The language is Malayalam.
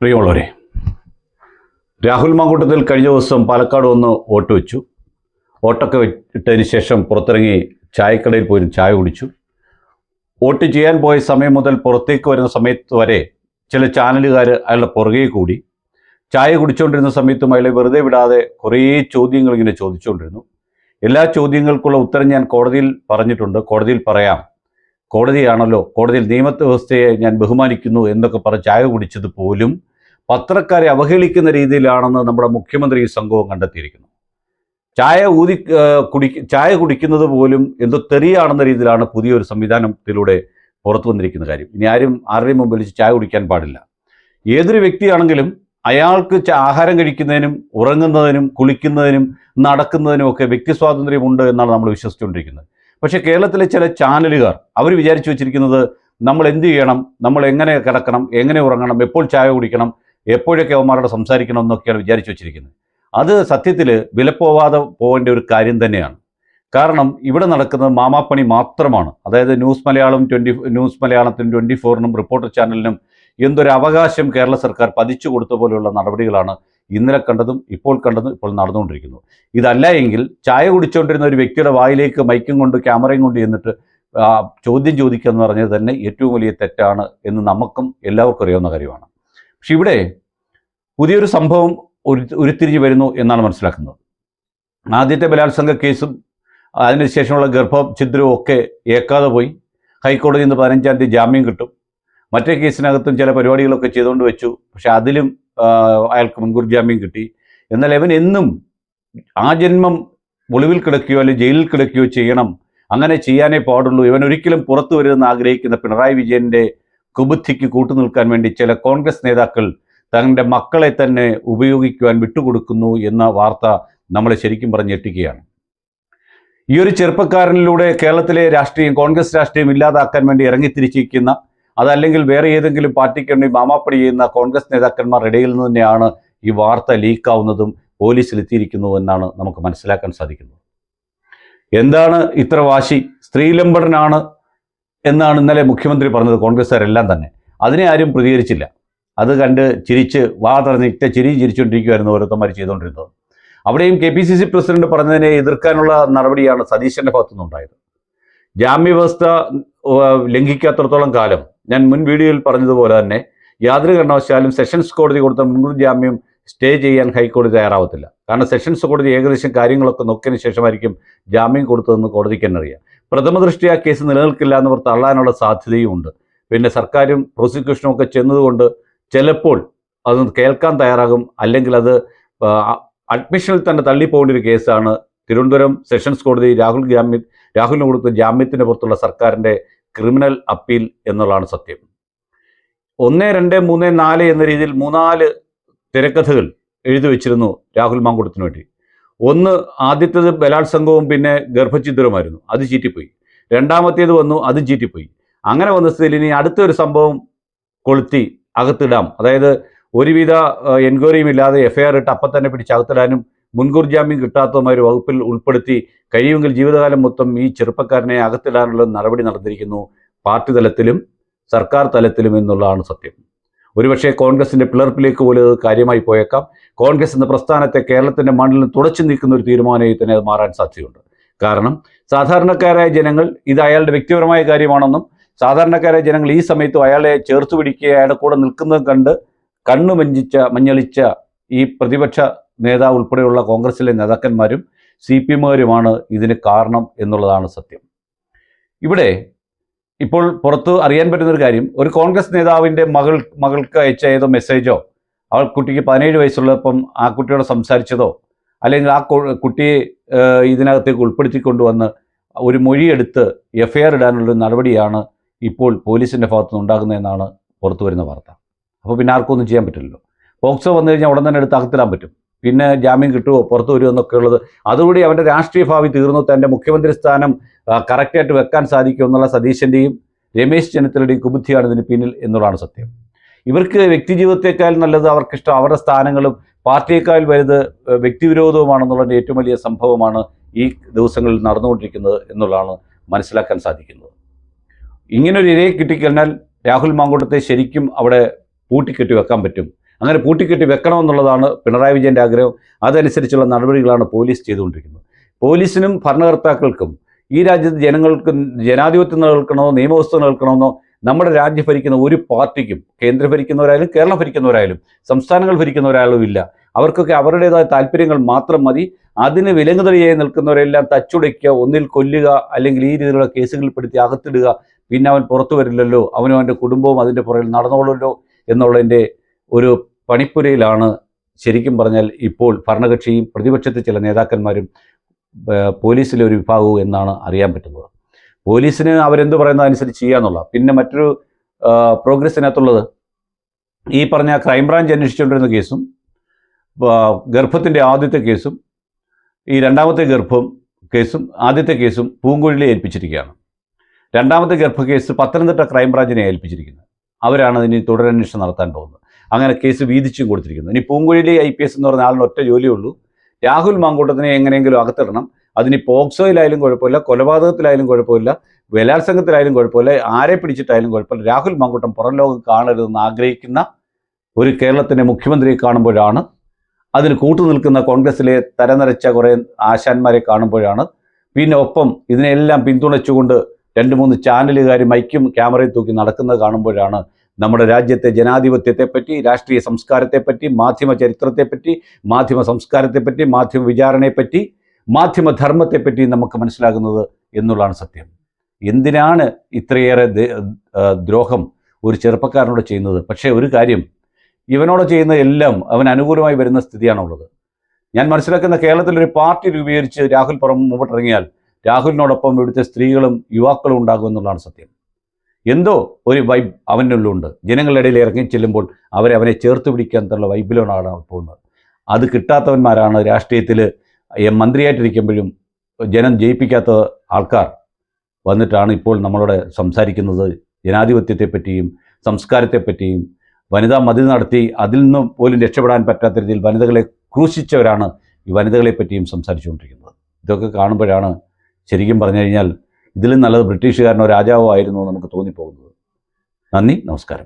പ്രിയമുള്ളവരെ രാഹുൽ മാങ്കൂട്ടത്തിൽ കഴിഞ്ഞ ദിവസം പാലക്കാട് വന്ന് വോട്ട് വെച്ചു. വോട്ടൊക്കെ ഇട്ടതിന് ശേഷം പുറത്തിറങ്ങി ചായക്കടയിൽ പോയി ചായ കുടിച്ചു. വോട്ട് ചെയ്യാൻ പോയ സമയം മുതൽ പുറത്തേക്ക് വരുന്ന സമയത്ത് വരെ ചില ചാനലുകാർ അയാളുടെ പുറകെ കൂടി. ചായ കുടിച്ചുകൊണ്ടിരുന്ന സമയത്തും അയാളെ വെറുതെ വിടാതെ കുറേ ചോദ്യങ്ങൾ ഇങ്ങനെ ചോദിച്ചുകൊണ്ടിരുന്നു എല്ലാ ചോദ്യങ്ങൾക്കുള്ള ഉത്തരം ഞാൻ കോടതിയിൽ പറഞ്ഞിട്ടുണ്ട്. കോടതിയിൽ പറയാം. കോടതിയാണല്ലോ. കോടതിയിൽ നിയമ വ്യവസ്ഥയെ ഞാൻ ബഹുമാനിക്കുന്നു എന്നൊക്കെ പറഞ്ഞ് ചായ കുടിച്ചത് പോലും പത്രക്കാരെ അവഹേളിക്കുന്ന രീതിയിലാണെന്ന് നമ്മുടെ മുഖ്യമന്ത്രി ഈ സംഘവും കണ്ടെത്തിയിരിക്കുന്നു. ചായ ഊതി കുടി ചായ കുടിക്കുന്നത് പോലും എന്തോ തെറിയാണെന്ന രീതിയിലാണ് പുതിയൊരു സംവിധാനത്തിലൂടെ പുറത്തു വന്നിരിക്കുന്ന കാര്യം. ഇനി ആരും ആരുടെയും മുമ്പിൽ ചായ കുടിക്കാൻ പാടില്ല. ഏതൊരു വ്യക്തിയാണെങ്കിലും അയാൾക്ക് ആഹാരം കഴിക്കുന്നതിനും ഉറങ്ങുന്നതിനും കുളിക്കുന്നതിനും നടക്കുന്നതിനും ഒക്കെ വ്യക്തി സ്വാതന്ത്ര്യമുണ്ട് എന്നാണ് നമ്മൾ വിശ്വസിച്ചുകൊണ്ടിരിക്കുന്നത്. പക്ഷേ കേരളത്തിലെ ചില ചാനലുകാർ അവർ വിചാരിച്ചു വെച്ചിരിക്കുന്നത് നമ്മൾ എന്ത് ചെയ്യണം നമ്മൾ എങ്ങനെ കിടക്കണം എങ്ങനെ ഉറങ്ങണം എപ്പോൾ ചായ കുടിക്കണം എപ്പോഴൊക്കെ അവന്മാരോട് സംസാരിക്കണം എന്നൊക്കെയാണ് വിചാരിച്ചു വെച്ചിരിക്കുന്നത്. അത് സത്യത്തിൽ വിലപ്പോവാതെ പോകേണ്ട ഒരു കാര്യം തന്നെയാണ്. കാരണം ഇവിടെ നടക്കുന്നത് മാമാപ്പണി മാത്രമാണ്. അതായത് ന്യൂസ് മലയാളം ട്വന്റി ന്യൂസ് മലയാളത്തിനും ട്വന്റി ഫോറിനും റിപ്പോർട്ടർ ചാനലിനും എന്തൊരു അവകാശം കേരള സർക്കാർ പതിച്ചു കൊടുത്ത പോലെയുള്ള നടപടികളാണ് ഇന്നലെ കണ്ടതും ഇപ്പോൾ കണ്ടതും ഇപ്പോൾ നടന്നുകൊണ്ടിരിക്കുന്നു ഇതല്ല എങ്കിൽ ചായ കുടിച്ചുകൊണ്ടിരുന്ന ഒരു വ്യക്തിയുടെ വായിലേക്ക് മൈക്കും കൊണ്ട് ക്യാമറയും കൊണ്ട് ചെന്നിട്ട് ചോദ്യം ചോദിക്കുക എന്ന് പറഞ്ഞത് തന്നെ ഏറ്റവും വലിയ തെറ്റാണ് എന്ന് നമുക്കും എല്ലാവർക്കും അറിയാവുന്ന കാര്യമാണ്. പക്ഷെ ഇവിടെ പുതിയൊരു സംഭവം ഉരുത്തിരിഞ്ഞു വരുന്നു എന്നാണ് മനസ്സിലാക്കുന്നത്. ആദ്യത്തെ ബലാത്സംഗ കേസും അതിനുശേഷമുള്ള ഗർഭഛിദ്രവും ഒക്കെ ഏക്കാതെ പോയി. ഹൈക്കോടതിയിൽ നിന്ന് പതിനഞ്ചാം തീയതി ജാമ്യം കിട്ടും. മറ്റേ കേസിനകത്തും ചില പരിപാടികളൊക്കെ ചെയ്തുകൊണ്ട് വെച്ചു. പക്ഷെ അതിലും അയാൾക്ക് മുൻകൂർ ജാമ്യം കിട്ടി. എന്നാൽ അവൻ എന്നും ആ ജന്മം ഒളിവിൽ കിടക്കുകയോ അല്ലെങ്കിൽ ജയിലിൽ കിടക്കുകയോ ചെയ്യണം. അങ്ങനെ ചെയ്യാനേ പാടുള്ളൂ. ഇവൻ ഒരിക്കലും പുറത്തു വരുമെന്ന് ആഗ്രഹിക്കുന്ന പിണറായി വിജയന്റെ കുബുദ്ധിക്ക് കൂട്ടുനിൽക്കാൻ വേണ്ടി ചില കോൺഗ്രസ് നേതാക്കൾ തങ്ങളുടെ മക്കളെ തന്നെ ഉപയോഗിക്കുവാൻ വിട്ടുകൊടുക്കുന്നു എന്ന വാർത്ത നമ്മളെ ശരിക്കും പറഞ്ഞ് ഞെട്ടിക്കുകയാണ്. ഈ ഒരു ചെറുപ്പക്കാരനിലൂടെ കേരളത്തിലെ രാഷ്ട്രീയം കോൺഗ്രസ് രാഷ്ട്രീയം ഇല്ലാതാക്കാൻ വേണ്ടി ഇറങ്ങിത്തിരിച്ചിരിക്കുന്ന അതല്ലെങ്കിൽ വേറെ ഏതെങ്കിലും പാർട്ടിക്ക് വേണ്ടി മാമാപ്പടി ചെയ്യുന്ന കോൺഗ്രസ് നേതാക്കന്മാരുടെ ഇടയിൽ നിന്ന് തന്നെയാണ് ഈ വാർത്ത ലീക്കാവുന്നതും പോലീസിൽ എത്തിയിരിക്കുന്നു എന്നാണ് നമുക്ക് മനസ്സിലാക്കാൻ സാധിക്കുന്നത്. എന്താണ് ഇത്ര വാശി? സ്ത്രീലമ്പടനാണ് എന്നാണ് ഇന്നലെ മുഖ്യമന്ത്രി പറഞ്ഞത് കോൺഗ്രസ്സുകാരെല്ലാം തന്നെ. അതിനെ ആരും പ്രതികരിച്ചില്ല. അത് കണ്ട് ചിരിച്ച് വാ തുറന്നിട്ട ചിരി ചിരിച്ചുകൊണ്ടിരിക്കുമായിരുന്നു ഓരോരുത്തന്മാർ ചെയ്തുകൊണ്ടിരുന്നത് അവിടെയും K P C C president പറഞ്ഞതിനെ എതിർക്കാനുള്ള നടപടിയാണ് സതീശന്റെ ഭാഗത്തുനിന്നുണ്ടായത്. ജാമ്യവ്യവസ്ഥ ലംഘിക്കാത്തിടത്തോളം കാലം ഞാൻ മുൻ വീഡിയോയിൽ പറഞ്ഞതുപോലെ തന്നെ യാതൊരു കാരണവശാലും സെഷൻസ് കോടതി കൊടുത്ത മുൻകൂർ ജാമ്യം സ്റ്റേ ചെയ്യാൻ ഹൈക്കോടതി തയ്യാറാവത്തില്ല. കാരണം സെഷൻസ് കോടതി ഏകദേശം കാര്യങ്ങളൊക്കെ നോക്കിയതിന് ശേഷമായിരിക്കും ജാമ്യം കൊടുത്തതെന്ന് കോടതിക്ക് തന്നെ അറിയാം. പ്രഥമ ദൃഷ്ടിയ കേസ് നിലനിൽക്കില്ല എന്നവർ തള്ളാനുള്ള സാധ്യതയും ഉണ്ട്. പിന്നെ സർക്കാരും പ്രോസിക്യൂഷനും ഒക്കെ ചെന്നതുകൊണ്ട് ചിലപ്പോൾ അത് കേൾക്കാൻ തയ്യാറാകും. അല്ലെങ്കിൽ അത് അഡ്മിഷനിൽ തന്നെ തള്ളിപ്പോകേണ്ട ഒരു കേസാണ് തിരുവനന്തപുരം സെഷൻസ് കോടതി രാഹുൽ ജാമ്യ രാഹുലിന് കൊടുത്ത ജാമ്യത്തിന് പുറത്തുള്ള സർക്കാരിന്റെ ക്രിമിനൽ അപ്പീൽ എന്നുള്ളതാണ് സത്യം. ഒന്ന് രണ്ട് മൂന്ന് നാല് എന്ന രീതിയിൽ മൂന്നാൽ തിരക്കഥകൾ എഴുതി വെച്ചിരുന്നു രാഹുൽ മാങ്കുടത്തിന് വേണ്ടി. ഒന്ന് ആദ്യത്തേത് ബലാത്സംഗവും പിന്നെ ഗർഭഛിദ്രവുമായിരുന്നു. അത് ചീറ്റിപ്പോയി. രണ്ടാമത്തേത് വന്നു അത് ചീറ്റിപ്പോയി. അങ്ങനെ വന്ന സ്ഥിതിയിൽ ഇനി അടുത്തൊരു സംഭവം കൊളുത്തി അകത്തിടാം. അതായത് ഒരുവിധ എൻക്വയറിയും ഇല്ലാതെ എഫ്ഐആർ ഇട്ട് അപ്പം തന്നെ പിടിച്ച് അകത്തിടാനും മുൻകൂർ ജാമ്യം കിട്ടാത്തതുമായ ഒരു വകുപ്പിൽ ഉൾപ്പെടുത്തി കഴിയുമെങ്കിൽ ജീവിതകാലം മൊത്തം ഈ ചെറുപ്പക്കാരനെ അകത്തിടാനുള്ള നടപടി നടന്നിരിക്കുന്നു. പാർട്ടി തലത്തിലും സർക്കാർ തലത്തിലും എന്നുള്ളതാണ് സത്യം. ഒരുപക്ഷെ കോൺഗ്രസിന്റെ പിളർപ്പിലേക്ക് പോലും അത് കാര്യമായി പോയേക്കാം. കോൺഗ്രസ് എന്ന പ്രസ്ഥാനത്തെ കേരളത്തിന്റെ മണ്ണിൽ തുടച്ചു നീക്കുന്ന ഒരു തീരുമാനമായി തന്നെ അത് മാറാൻ സാധ്യതയുണ്ട്. കാരണം സാധാരണക്കാരായ ജനങ്ങൾ ഇത് അയാളുടെ വ്യക്തിപരമായ കാര്യമാണെന്നും സാധാരണക്കാരായ ജനങ്ങൾ ഈ സമയത്തും അയാളെ ചേർത്ത് പിടിക്കുക അയാളുടെ കൂടെ നിൽക്കുന്നത് കണ്ട് കണ്ണു മഞ്ചിച്ച മഞ്ഞളിച്ച ഈ പ്രതിപക്ഷ നേതാവ് ഉൾപ്പെടെയുള്ള കോൺഗ്രസിലെ നേതാക്കന്മാരും സി പി എമ്മുകാരുമാണ് ഇതിന് കാരണം എന്നുള്ളതാണ് സത്യം. ഇവിടെ ഇപ്പോൾ പുറത്ത് അറിയാൻ പറ്റുന്നൊരു കാര്യം ഒരു കോൺഗ്രസ് നേതാവിന്റെ മകൾ മകൾക്ക് അയച്ച ഏതോ മെസ്സേജോ അവൾ കുട്ടിക്ക് പതിനേഴ് വയസ്സുള്ളപ്പം ആ കുട്ടിയോട് സംസാരിച്ചതോ അല്ലെങ്കിൽ ആ കുട്ടിയെ ഇതിനകത്തേക്ക് ഉൾപ്പെടുത്തിക്കൊണ്ടുവന്ന് ഒരു മൊഴിയെടുത്ത് എഫ് ഐ ആർ നടപടിയാണ് ഇപ്പോൾ പോലീസിന്റെ ഭാഗത്തു നിന്ന് ഉണ്ടാകുന്നതെന്നാണ് പുറത്തു വരുന്ന വാർത്ത. അപ്പോൾ പിന്നെ ആർക്കൊന്നും ചെയ്യാൻ പറ്റില്ലല്ലോ. പോക്സോ വന്നു കഴിഞ്ഞാൽ ഉടൻ തന്നെ എടുത്ത് അകത്തിടാൻ പറ്റും. പിന്നെ ജാമ്യം കിട്ടുമോ പുറത്തു വരുമോ എന്നൊക്കെ ഉള്ളത്. അതുകൂടി അവന്റെ രാഷ്ട്രീയ ഭാവി തീർന്നു. തന്റെ മുഖ്യമന്ത്രി സ്ഥാനം കറക്റ്റായിട്ട് വെക്കാൻ സാധിക്കും എന്നുള്ള സതീശന്റെയും രമേശ് ചെന്നിത്തലയുടെയും കുബുദ്ധിയാണ് ഇതിന് പിന്നിൽ എന്നുള്ളതാണ് സത്യം. ഇവർക്ക് വ്യക്തിജീവിതത്തെക്കാൾ നല്ലത് അവർക്കിഷ്ടം അവരുടെ സ്ഥാനങ്ങളും പാർട്ടിയേക്കാൾ വലുത് വ്യക്തിവിരോധവുമാണെന്നുള്ളതിന്റെ ഏറ്റവും വലിയ സംഭവമാണ് ഈ ദിവസങ്ങളിൽ നടന്നുകൊണ്ടിരിക്കുന്നത് എന്നുള്ളതാണ് മനസ്സിലാക്കാൻ സാധിക്കുന്നത്. ഇങ്ങനൊരു ഇരയെ കിട്ടിക്കഴിഞ്ഞാൽ രാഹുൽ മാങ്കൂട്ടത്തെ ശരിക്കും അവിടെ പൂട്ടിക്കെട്ടി വെക്കാൻ പറ്റും. അങ്ങനെ പൂട്ടിക്കെട്ടി വെക്കണമെന്നുള്ളതാണ് പിണറായി വിജയന്റെ ആഗ്രഹം. അതനുസരിച്ചുള്ള നടപടികളാണ് പോലീസ് ചെയ്തുകൊണ്ടിരിക്കുന്നത്. പോലീസിനും ഭരണകർത്താക്കൾക്കും ഈ രാജ്യത്ത് ജനങ്ങൾക്ക് ജനാധിപത്യം നിലനിൽക്കണമെന്നോ നിയമവ്യവസ്ഥ നിലനിൽക്കണമെന്നോ നമ്മുടെ രാജ്യം ഭരിക്കുന്ന ഒരു പാർട്ടിക്കും കേന്ദ്രം ഭരിക്കുന്നവരായാലും കേരളം ഭരിക്കുന്നവരായാലും സംസ്ഥാനങ്ങൾ ഭരിക്കുന്നവരായാലും ഇല്ല. അവർക്കൊക്കെ അവരുടേതായ താല്പര്യങ്ങൾ മാത്രം മതി. അതിന് വിലങ്ങുതടിയായി നിൽക്കുന്നവരെല്ലാം തച്ചുടയ്ക്കുക ഒന്നിൽ കൊല്ലുക അല്ലെങ്കിൽ ഈ രീതിയിലുള്ള കേസുകളിൽ പെടുത്തി അകത്തിടുക. പിന്നെ അവൻ പുറത്തു വരില്ലല്ലോ. അവനും അവന്റെ കുടുംബവും അതിന്റെ പുറകിൽ നടന്നോളുമല്ലോ എന്നുള്ളതിന്റെ ഒരു പണിപ്പുരയിലാണ് ശരിക്കും പറഞ്ഞാൽ ഇപ്പോൾ ഭരണകക്ഷിയും പ്രതിപക്ഷത്തെ ചില നേതാക്കന്മാരും പോലീസിലെ ഒരു വിഭാഗവും എന്നാണ് അറിയാൻ പറ്റുന്നത്. പോലീസിന് അവരെന്ത് പറയുന്നത് അനുസരിച്ച് ചെയ്യാന്നുള്ള പിന്നെ മറ്റൊരു പ്രോഗ്രസ്സിനകത്തുള്ളത് ഈ പറഞ്ഞ ക്രൈംബ്രാഞ്ച് അന്വേഷിച്ചുകൊണ്ടിരുന്ന കേസും ഗർഭത്തിന്റെ ആദ്യത്തെ കേസും ഈ രണ്ടാമത്തെ ഗർഭം കേസും ആദ്യത്തെ കേസും പൂങ്കുഴലിയെ ഏൽപ്പിച്ചിരിക്കുകയാണ്. രണ്ടാമത്തെ ഗർഭ കേസ് പത്തനംതിട്ട ക്രൈംബ്രാഞ്ചിനെ ഏൽപ്പിച്ചിരിക്കുന്നത്. അവരാണ് ഇനി തുടരന്വേഷണം നടത്താൻ പോകുന്നത്. അങ്ങനെ കേസ് വീതിച്ചും കൊടുത്തിരിക്കുന്നു. ഇനി പൂങ്കുഴലി ഐ പി എസ് എന്ന് പറഞ്ഞ ആളിന് ഒറ്റ ജോലിയേ ഉള്ളൂ രാഹുൽ മാങ്കൂട്ടത്തിനെ എങ്ങനെയെങ്കിലും അകത്തിടണം. അതിന് പോക്സോയിലായാലും കുഴപ്പമില്ല കൊലപാതകത്തിലായാലും കുഴപ്പമില്ല ബലാത്സംഗത്തിലായാലും കുഴപ്പമില്ല ആരെ പിടിച്ചിട്ടായാലും കുഴപ്പമില്ല. രാഹുൽ മാങ്കൂട്ടം പുറം ലോകം കാണരുതെന്ന് ആഗ്രഹിക്കുന്ന ഒരു കേരളത്തിന്റെ മുഖ്യമന്ത്രിയെ കാണുമ്പോഴാണ് അതിന് കൂട്ടുനിൽക്കുന്ന കോൺഗ്രസിലെ തരനിരച്ച കുറേ ആശാന്മാരെ കാണുമ്പോഴാണ്. പിന്നെ ഒപ്പം ഇതിനെല്ലാം പിന്തുണച്ചുകൊണ്ട് രണ്ട് മൂന്ന് ചാനലുകാർ മൈക്കും ക്യാമറയും തൂക്കി നടക്കുന്നത് കാണുമ്പോഴാണ് നമ്മുടെ രാജ്യത്തെ ജനാധിപത്യത്തെപ്പറ്റി രാഷ്ട്രീയ സംസ്കാരത്തെപ്പറ്റി മാധ്യമ ചരിത്രത്തെപ്പറ്റി മാധ്യമ സംസ്കാരത്തെപ്പറ്റി മാധ്യമ വിചാരണയെപ്പറ്റി മാധ്യമധർമ്മത്തെപ്പറ്റി നമുക്ക് മനസ്സിലാകുന്നത് എന്നുള്ളതാണ് സത്യം. എന്തിനാണ് ഇത്രയേറെ ദ്രോഹം ഒരു ചെറുപ്പക്കാരനോട് ചെയ്യുന്നത്? പക്ഷേ ഒരു കാര്യം ഇവനോട് ചെയ്യുന്ന എല്ലാം അവൻ അനുകൂലമായി വരുന്ന സ്ഥിതിയാണുള്ളത്. ഞാൻ മനസ്സിലാക്കുന്ന കേരളത്തിൽ ഒരു പാർട്ടി രൂപീകരിച്ച് രാഹുൽ പുറം മുമ്പോട്ടിറങ്ങിയാൽ രാഹുലിനോടൊപ്പം ഇവിടുത്തെ സ്ത്രീകളും യുവാക്കളും ഉണ്ടാകുമെന്നുള്ളതാണ് സത്യം. എന്തോ ഒരു വൈബ് അവനുള്ളുണ്ട് ജനങ്ങളുടെ ഇടയിൽ ഇറങ്ങി ചെല്ലുമ്പോൾ അവരെ അവനെ ചേർത്ത് പിടിക്കാനുള്ള വൈബിലാണ് അവൻ പോകുന്നത്. അത് കിട്ടാത്തവന്മാരാണ് രാഷ്ട്രീയത്തിൽ മന്ത്രിയായിട്ടിരിക്കുമ്പോഴും ജനം ജയിപ്പിക്കാത്ത ആൾക്കാർ വന്നിട്ടാണ് ഇപ്പോൾ നമ്മളോട് സംസാരിക്കുന്നത്. ജനാധിപത്യത്തെപ്പറ്റിയും സംസ്കാരത്തെപ്പറ്റിയും. വനിതാ മതിൽ നടത്തി അതിൽ നിന്നും പോലും രക്ഷപ്പെടാൻ പറ്റാത്ത രീതിയിൽ വനിതകളെ ക്രൂശിച്ചവരാണ് ഈ വനിതകളെപ്പറ്റിയും സംസാരിച്ചുകൊണ്ടിരിക്കുന്നത്. ഇതൊക്കെ കാണുമ്പോഴാണ് ശരിക്കും പറഞ്ഞു കഴിഞ്ഞാൽ ഇതിലും നല്ലത് ബ്രിട്ടീഷുകാരനോ രാജാവോ ആയിരുന്നു എന്ന് നമുക്ക് തോന്നിപ്പോകുന്നത്. നന്ദി നമസ്കാരം.